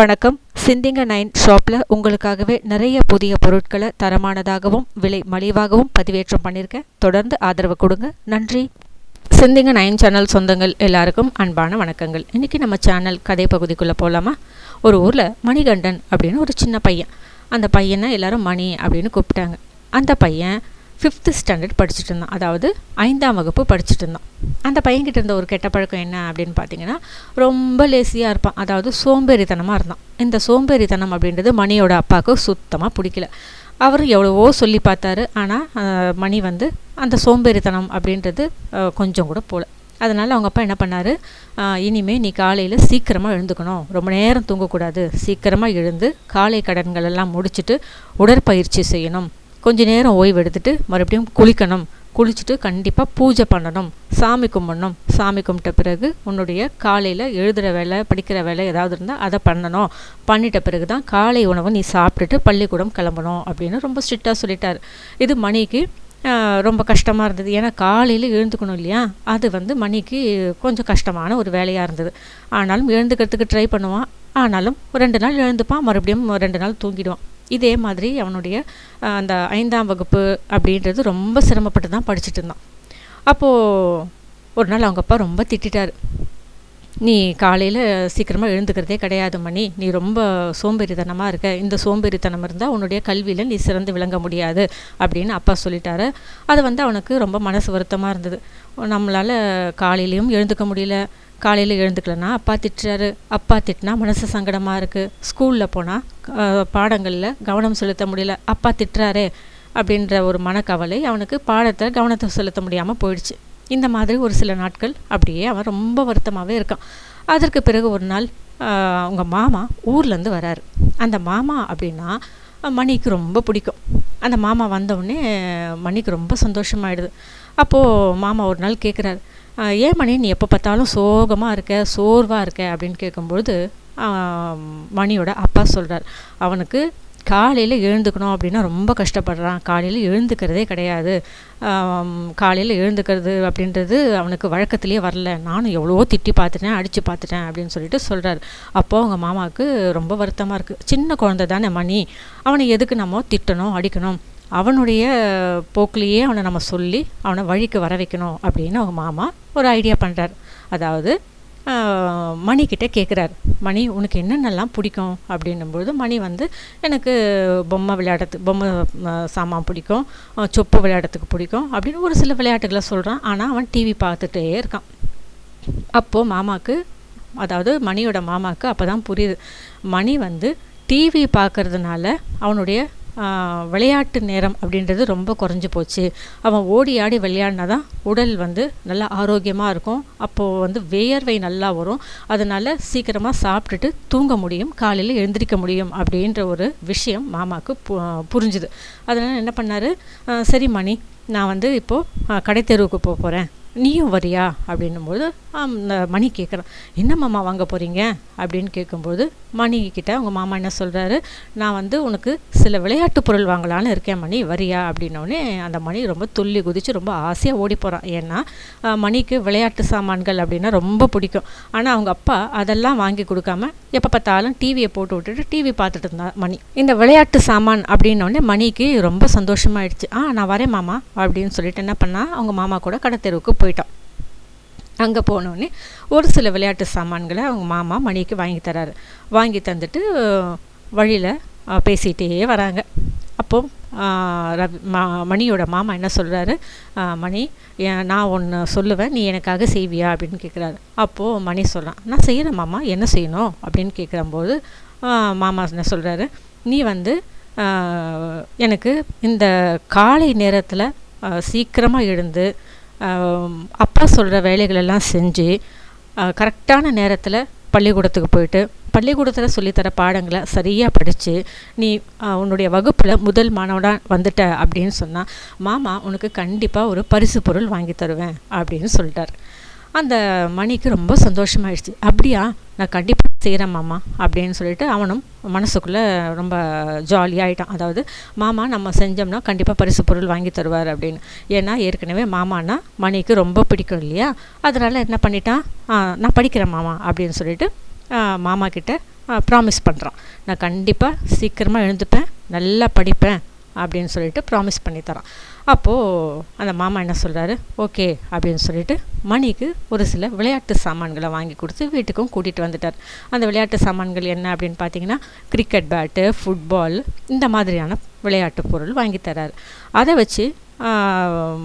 வணக்கம். சிந்திங்க நைன் ஷாப்பில் உங்களுக்காகவே நிறைய புதிய பொருட்களை தரமானதாகவும் விலை மலிவாகவும் பதிவேற்றம் பண்ணியிருக்கேன். தொடர்ந்து ஆதரவு கொடுங்க. நன்றி. சிந்திங்க நைன் சேனல் சொந்தங்கள் எல்லாருக்கும் அன்பான வணக்கங்கள். இன்றைக்கி நம்ம சேனல் கதை பகுதிக்குள்ளே போகலாமா ஒரு ஊரில் மணிகண்டன் அப்படின்னு ஒரு சின்ன பையன். அந்த பையனை எல்லாரும் மணி அப்படின்னு கூப்பிட்டாங்க. அந்த பையன் ஃபிஃப்த்து ஸ்டாண்டர்ட் படிச்சுட்டு இருந்தான் அதாவது ஐந்தாம் வகுப்பு படிச்சுட்டு இருந்தான் அந்த பையன்கிட்ட இருந்த ஒரு கெட்ட பழக்கம் என்ன அப்படின்னு பார்த்தீங்கன்னா ரொம்ப லேசியாக இருப்பான். அதாவது சோம்பேறித்தனமாக இருந்தான். இந்த சோம்பேறித்தனம் அப்படின்றது மணியோட அப்பாவுக்கு சுத்தமாக பிடிக்கல. அவர் எவ்வளவோ சொல்லி பார்த்தாரு. ஆனால் மணி வந்து அந்த சோம்பேறித்தனம் அப்படின்றது கொஞ்சம் கூட போகல அதனால் அவங்க அப்பா என்ன பண்ணார்? இனிமேல் நீ காலையில் சீக்கிரமாக எழுந்துக்கணும். ரொம்ப நேரம் தூங்கக்கூடாது. சீக்கிரமாக எழுந்து காலை கடன்கள் எல்லாம் முடிச்சுட்டு உடற்பயிற்சி செய்யணும். கொஞ்ச நேரம் ஓய்வு எடுத்துட்டு மறுபடியும் குளிக்கணும். குளிச்சுட்டு கண்டிப்பாக பூஜை பண்ணணும். சாமி கும்பிடணும். சாமி கும்பிட்ட பிறகு உன்னுடைய காலையில் எழுதுகிற வேலை படிக்கிற வேலை ஏதாவது இருந்தால் அதை பண்ணணும். பண்ணிட்ட பிறகு தான் காலை உணவை நீ சாப்பிட்டுட்டு பள்ளிக்கூடம் கிளம்பணும் அப்படின்னு ரொம்ப ஸ்ட்ரிக்டாக சொல்லிட்டார். இது மணிக்கு ரொம்ப கஷ்டமாக இருந்தது. ஏன்னா காலையில் எழுந்துக்கணும் இல்லையா? அது வந்து மணிக்கு கொஞ்சம் கஷ்டமான ஒரு வேலையாக இருந்தது. ஆனாலும் எழுந்துக்கிறதுக்கு ட்ரை பண்ணுவான். ஆனாலும் ரெண்டு நாள் எழுந்துப்பான். மறுபடியும் ரெண்டு நாள் தூங்கிடுவான். இதே மாதிரி அவனுடைய அந்த ஐந்தாம் வகுப்பு அப்படின்றது ரொம்ப சிரமப்பட்டு தான் படிச்சுட்டு இருந்தான். அப்போது ஒரு நாள் அவங்க அப்பா ரொம்ப திட்டிட்டார். நீ காலையில் சீக்கிரமாக எழுந்துக்கிறதே கிடையாது மணி. நீ ரொம்ப சோம்பேறித்தனமாக இருக்க. இந்த சோம்பேறித்தனம் இருந்தால் உன்னுடைய கல்வியில் நீ சிறந்து விளங்க முடியாது அப்படின்னு அப்பா சொல்லிட்டாரு. அது வந்து அவனுக்கு ரொம்ப மனசு வருத்தமாக இருந்தது. நம்மளால் காலையிலையும் எழுந்துக்க முடியல. காலையில் எழுந்துக்கலன்னா அப்பா திட்டுறாரு. அப்பா திட்டினா மனசு சங்கடமாக இருக்குது ஸ்கூலில் போனால் பாடங்களில் கவனம் செலுத்த முடியல. அப்பா திட்டுறாரே அப்படின்ற ஒரு மனக்கவலை அவனுக்கு பாடத்தை கவனத்தை செலுத்த முடியாமல் போயிடுச்சு. இந்த மாதிரி ஒரு சில நாட்கள் அப்படியே அவன் ரொம்ப வருத்தமாகவே இருக்கான். அதற்கு பிறகு ஒரு நாள் அவங்க மாமா ஊர்லேருந்து வராரு. அந்த மாமா அப்படின்னா மணிக்கு ரொம்ப பிடிக்கும். அந்த மாமா வந்தவுடனே மணிக்கு ரொம்ப சந்தோஷமாயிடுது. அப்போது மாமா ஒரு நாள் கேட்குறாரு ஏன் மணி நீ எப்போ பார்த்தாலும் சோகமாக இருக்க சோர்வாக இருக்க? அப்படின்னு கேட்கும்பொழுது மணியோட அப்பா சொல்கிறார் அவனுக்கு காலையில் எழுந்துக்கணும் அப்படின்னா ரொம்ப கஷ்டப்படுறான். காலையில் எழுந்துக்கிறதே கிடையாது. காலையில் எழுந்துக்கிறது அப்படின்றது அவனுக்கு வழக்கத்திலே வரல. நானும் எவ்வளவோ திட்டி பார்த்துட்டேன் அடித்து பார்த்துட்டேன் அப்படின்னு சொல்லிட்டு சொல்கிறாரு அப்போது அவங்க மாமாவுக்கு ரொம்ப வருத்தமாக இருக்குது சின்ன குழந்த தானே மணி. அவனை எதுக்கு நம்ம திட்டணும் அடிக்கணும்? அவனுடைய போக்கிலேயே அவனை நம்ம சொல்லி அவனை வழிக்கு வர வைக்கணும். அப்படின்னு அவங்க மாமா ஒரு ஐடியா பண்ணுறார் அதாவது மணிக்கிட்ட கேட்குறாரு மணி உனக்கு என்னென்னலாம் பிடிக்கும்? அப்படின்னும்போது மணி வந்து எனக்கு பொம்மை விளையாடுறதுக்கு பொம்மை சாமான் பிடிக்கும் சொப்பு விளையாடுறதுக்கு பிடிக்கும் அப்படின்னு ஒரு சில விளையாட்டுகளை சொல்கிறான் ஆனால் அவன் டிவி பார்த்துட்டே இருக்கான். அப்போது மாமாவுக்கு அதாவது மணியோட மாமாவுக்கு அப்போ தான் புரியுது. மணி வந்து டிவி பார்க்குறதுனால அவனுடைய விளையாட்டு நேரம் அப்படின்றது ரொம்ப குறைஞ்சி போச்சு. அவன் ஓடி ஆடி விளையாடினா தான் உடல் வந்து நல்லா ஆரோக்கியமாக இருக்கும். அப்போது வந்து வேர்வை நல்லா வரும். அதனால் சீக்கிரமாக சாப்பிட்டுட்டு தூங்க முடியும். காலையில் எழுந்திரிக்க முடியும் அப்படின்ற ஒரு விஷயம் மாமாவுக்கு பு புரிஞ்சுது. அதனால் என்ன பண்ணார்? சரி மணி நான் வந்து இப்போது கடை தெருவுக்கு போக போகிறேன் நீயும் வரியா? அப்படின்னும் போது இந்த மணி கேட்குறான் என்ன மாமா வாங்க போகிறீங்க அப்படின்னு கேட்கும்போது மணி கிட்ட அவங்க மாமா என்ன சொல்கிறாரு நான் வந்து உனக்கு சில விளையாட்டு பொருள் வாங்கலான்னு இருக்கேன் மணி. வரியா? அப்படின்னோடனே அந்த மணி ரொம்ப துள்ளி குதித்து ரொம்ப ஆசையாக ஓடி போகிறான் ஏன்னா மணிக்கு விளையாட்டு சாமான்கள் அப்படின்னா ரொம்ப பிடிக்கும். ஆனால் அவங்க அப்பா அதெல்லாம் வாங்கி கொடுக்காம எப்போ பார்த்தாலும் டிவியை போட்டு விட்டுட்டு டிவி பார்த்துட்டு இருந்தான் மணி. இந்த விளையாட்டு சாமான் அப்படின்னோடனே மணிக்கு ரொம்ப சந்தோஷமாயிடுச்சு. ஆ நான் வரேன் மாமா அப்படின்னு சொல்லிட்டு என்ன பண்ணால் அவங்க மாமா கூட கடை தெருவுக்கு போயிட்டான் அங்கே போனோடனே ஒரு சில விளையாட்டு சாமான்களை அவங்க மாமா மணிக்கு வாங்கி தராரு. வாங்கி தந்துட்டு வழியில் பேசிகிட்டே வராங்க. அப்போது ரவி மா மணியோட மாமா என்ன சொல்கிறாரு மணி ஏன் நான் ஒன்று சொல்லுவேன் நீ எனக்காக செய்வியா? அப்படின்னு கேட்குறாரு அப்போது மணி சொல்கிறான் நான் செய்கிறேன் மாமா என்ன செய்யணும்? அப்படின்னு கேட்குறம்போது மாமா என்ன சொல்கிறாரு நீ வந்து எனக்கு இந்த காலை நேரத்தில் சீக்கிரமாக எழுந்து அப்பா சொல்கிற வேலைகளெல்லாம் செஞ்சு கரெக்டான நேரத்தில் பள்ளிக்கூடத்துக்கு போயிட்டு பள்ளிக்கூடத்தில் சொல்லித்தர பாடங்களை சரியாக படித்து நீ உன்னுடைய வகுப்பில் முதல் மாணவனாக வந்துட்ட அப்படின்னு சொன்னால் மாமா உனக்கு கண்டிப்பாக ஒரு பரிசு பொருள் வாங்கி தருவேன் அப்படின்னு சொல்லிட்டார். அந்த மணிக்கு ரொம்ப சந்தோஷமாயிடுச்சு. அப்படியா? நான் கண்டிப்பாக செய்கிறேன் மாமா அப்படின்னு சொல்லிட்டு அவனும் மனசுக்குள்ளே ரொம்ப ஜாலியாகிட்டான் அதாவது மாமா நம்ம செஞ்சோம்னா கண்டிப்பாக பரிசு பொருள் வாங்கி தருவார் அப்படின்னு. ஏன்னா ஏற்கனவே மாமானா மணிக்கு ரொம்ப பிடிக்கும் இல்லையா? அதனால் என்ன பண்ணிட்டான்? நான் படிக்கிறேன் மாமா அப்படின்னு சொல்லிட்டு மாமா கிட்ட ப்ராமிஸ் பண்ணுறான் நான் கண்டிப்பாக சீக்கிரமாக எழுந்துப்பேன் நல்லா படிப்பேன் அப்படின்னு சொல்லிட்டு ப்ராமிஸ் பண்ணி தரான். அப்போது அந்த மாமா என்ன சொல்கிறாரு ஓகே அப்படின்னு சொல்லிட்டு மணிக்கு ஒரு சில விளையாட்டு சாமான்களை வாங்கி கொடுத்து வீட்டுக்கும் கூட்டிகிட்டு வந்துட்டார். அந்த விளையாட்டு சாமான்கள் என்ன அப்படின்னு பார்த்தீங்கன்னா கிரிக்கெட் பேட்டு ஃபுட்பால் இந்த மாதிரியான விளையாட்டு பொருள் வாங்கி தராரு. அதை வச்சு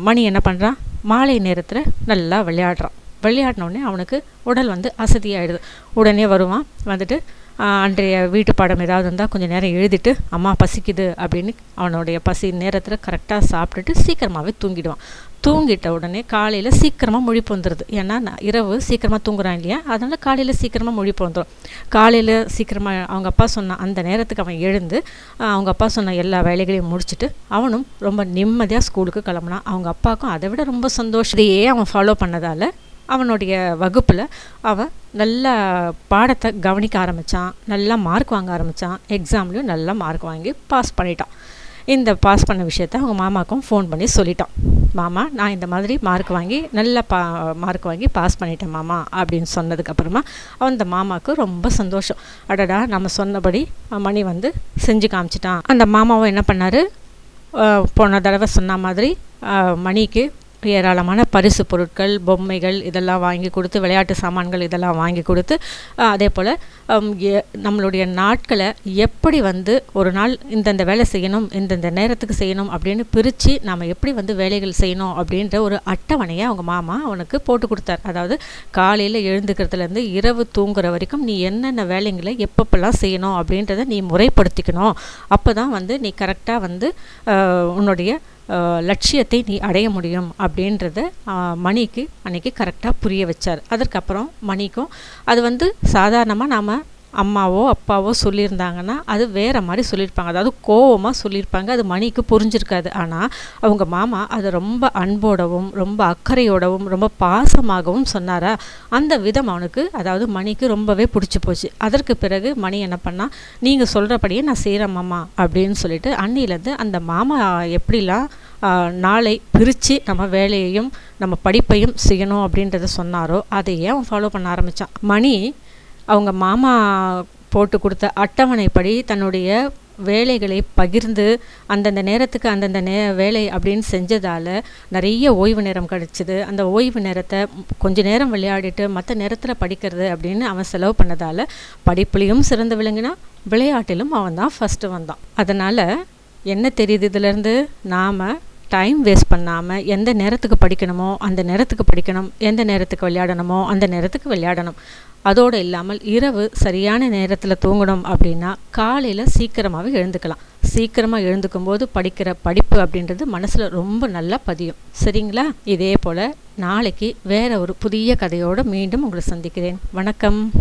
மணி என்ன பண்ணுறான் மாலை நேரத்தில் நல்லா விளையாடுறான். விளையாடினோடனே அவனுக்கு உடல் வந்து அசதியாகிடுது உடனே வருவான் வந்துட்டு அன்றைய வீட்டு பாடம் ஏதாவது இருந்தால் கொஞ்சம் நேரம் எழுதிட்டு அம்மா பசிக்குது அப்படின்னு அவனுடைய பசி நேரத்தில் கரெக்டாக சாப்பிட்டுட்டு சீக்கிரமாகவே தூங்கிடுவான். தூங்கிட்ட உடனே காலையில் சீக்கிரமாக முழிப்பு வந்துடுது ஏன்னா இரவு சீக்கிரமாக தூங்குறான் இல்லையா? அதனால் காலையில் சீக்கிரமாக முழிப்பு வந்துடும் காலையில் சீக்கிரமாக அவங்க அப்பா சொன்ன அந்த நேரத்துக்கு அவன் எழுந்து அவங்க அப்பா சொன்ன எல்லா வேலைகளையும் முடிச்சுட்டு அவனும் ரொம்ப நிம்மதியாக ஸ்கூலுக்கு கிளம்புனான். அவங்க அப்பாவுக்கும் அதை விட ரொம்ப சந்தோஷத்தையே அவன் ஃபாலோ பண்ணதால் அவனுடைய வகுப்பில் அவன் நல்லா பாடத்தை கவனிக்க ஆரம்பித்தான் நல்லா மார்க் வாங்க ஆரம்பித்தான் எக்ஸாம்லேயும் நல்லா மார்க் வாங்கி பாஸ் பண்ணிட்டான். இந்த பாஸ் பண்ண விஷயத்த அவங்க மாமாவுக்கும் ஃபோன் பண்ணி சொல்லிட்டான். மாமா நான் இந்த மாதிரி மார்க் வாங்கி நல்ல பா மார்க் வாங்கி பாஸ் பண்ணிட்டேன் மாமா அப்படின்னு சொன்னதுக்கப்புறமா அந்த மாமாவுக்கு ரொம்ப சந்தோஷம். அடடா நம்ம சொன்னபடி மணி வந்து செஞ்சு காமிச்சிட்டான். அந்த மாமாவும் என்ன பண்ணார்? போன தடவை சொன்ன மாதிரி மணிக்கு ஏராளமான பரிசு பொருட்கள் பொம்மைகள் இதெல்லாம் வாங்கி கொடுத்து விளையாட்டு சாமான்கள் இதெல்லாம் வாங்கி கொடுத்து அதே போல் நம்மளுடைய நாட்களை எப்படி வந்து ஒரு நாள் இந்தந்த வேலை செய்யணும் இந்தந்த நேரத்துக்கு செய்யணும் அப்படின்னு பிரித்து நாம் எப்படி வந்து வேலைகள் செய்யணும் அப்படின்ற ஒரு அட்டவணையை அவங்க மாமா அவனுக்கு போட்டு கொடுத்தார். அதாவது காலையில் எழுந்துக்கிறதுலேருந்து இரவு தூங்குற வரைக்கும் நீ என்னென்ன வேலைங்களை எப்பப்பெல்லாம் செய்யணும் அப்படின்றத நீ முறைப்படுத்திக்கணும். அப்போ தான் வந்து நீ கரெக்டாக வந்து உன்னுடைய லட்சியத்தை நீ அடைய முடியும் அப்படின்றத மணிக்கு அன்றைக்கி கரெக்டாக புரிய வச்சார். அதற்கப்புறம் மணிக்கும் அது வந்து சாதாரணமாக நாம் அம்மாவோ அப்பாவோ சொல்லியிருந்தாங்கன்னா அது வேறு மாதிரி சொல்லியிருப்பாங்க. அதாவது கோவமாக சொல்லியிருப்பாங்க. அது மணிக்கு புரிஞ்சிருக்காது. ஆனால் அவங்க மாமா அதை ரொம்ப அன்போடவும் ரொம்ப அக்கறையோடவும் ரொம்ப பாசமாகவும் சொன்னாரா? அந்த விதம் அவனுக்கு அதாவது மணிக்கு ரொம்பவே பிடிச்சி போச்சு. அதற்கு பிறகு மணி என்ன பண்ணால் நீங்கள் சொல்கிறபடியே நான் செய்கிறேன் மாமா அப்படின்னு சொல்லிட்டு அன்னிலேருந்து அந்த மாமா எப்படிலாம் நாளை பிரித்து நம்ம வேலையையும் நம்ம படிப்பையும் செய்யணும் அப்படின்றத சொன்னாரோ அதையே அவன் ஃபாலோ பண்ண ஆரம்பித்தான் மணி அவங்க மாமா போட்டு கொடுத்த அட்டவணைப்படி தன்னுடைய வேலைகளை பகிர்ந்து அந்தந்த நேரத்துக்கு அந்தந்த நே வேலை அப்படின்னு செஞ்சதால் நிறைய ஓய்வு நேரம் கிடச்சிது. அந்த ஓய்வு நேரத்தை கொஞ்ச நேரம் விளையாடிட்டு மற்ற நேரத்தில் படிக்கிறது அப்படின்னு அவன் செலவு பண்ணதால் படிப்புலேயும் சிறந்து விளங்கினா விளையாட்டிலும் அவன் தான் ஃபஸ்ட்டு வந்தான். அதனால் என்ன தெரியுது இதுலேருந்து நாம் டைம் வேஸ்ட் பண்ணாமல் எந்த நேரத்துக்கு படிக்கணுமோ அந்த நேரத்துக்கு படிக்கணும். எந்த நேரத்துக்கு விளையாடணுமோ அந்த நேரத்துக்கு விளையாடணும். அதோடு இல்லாமல் இரவு சரியான நேரத்தில் தூங்கணும் அப்படின்னா காலையில் சீக்கிரமாகவே எழுந்துக்கலாம். சீக்கிரமாக எழுந்துக்கும் போது படிக்கிற படிப்பு அப்படின்றது மனசில் ரொம்ப நல்லா பதியும். சரிங்களா? இதே போல் நாளைக்கு வேறு ஒரு புதிய கதையோடு மீண்டும் உங்களை சந்திக்கிறேன். வணக்கம்.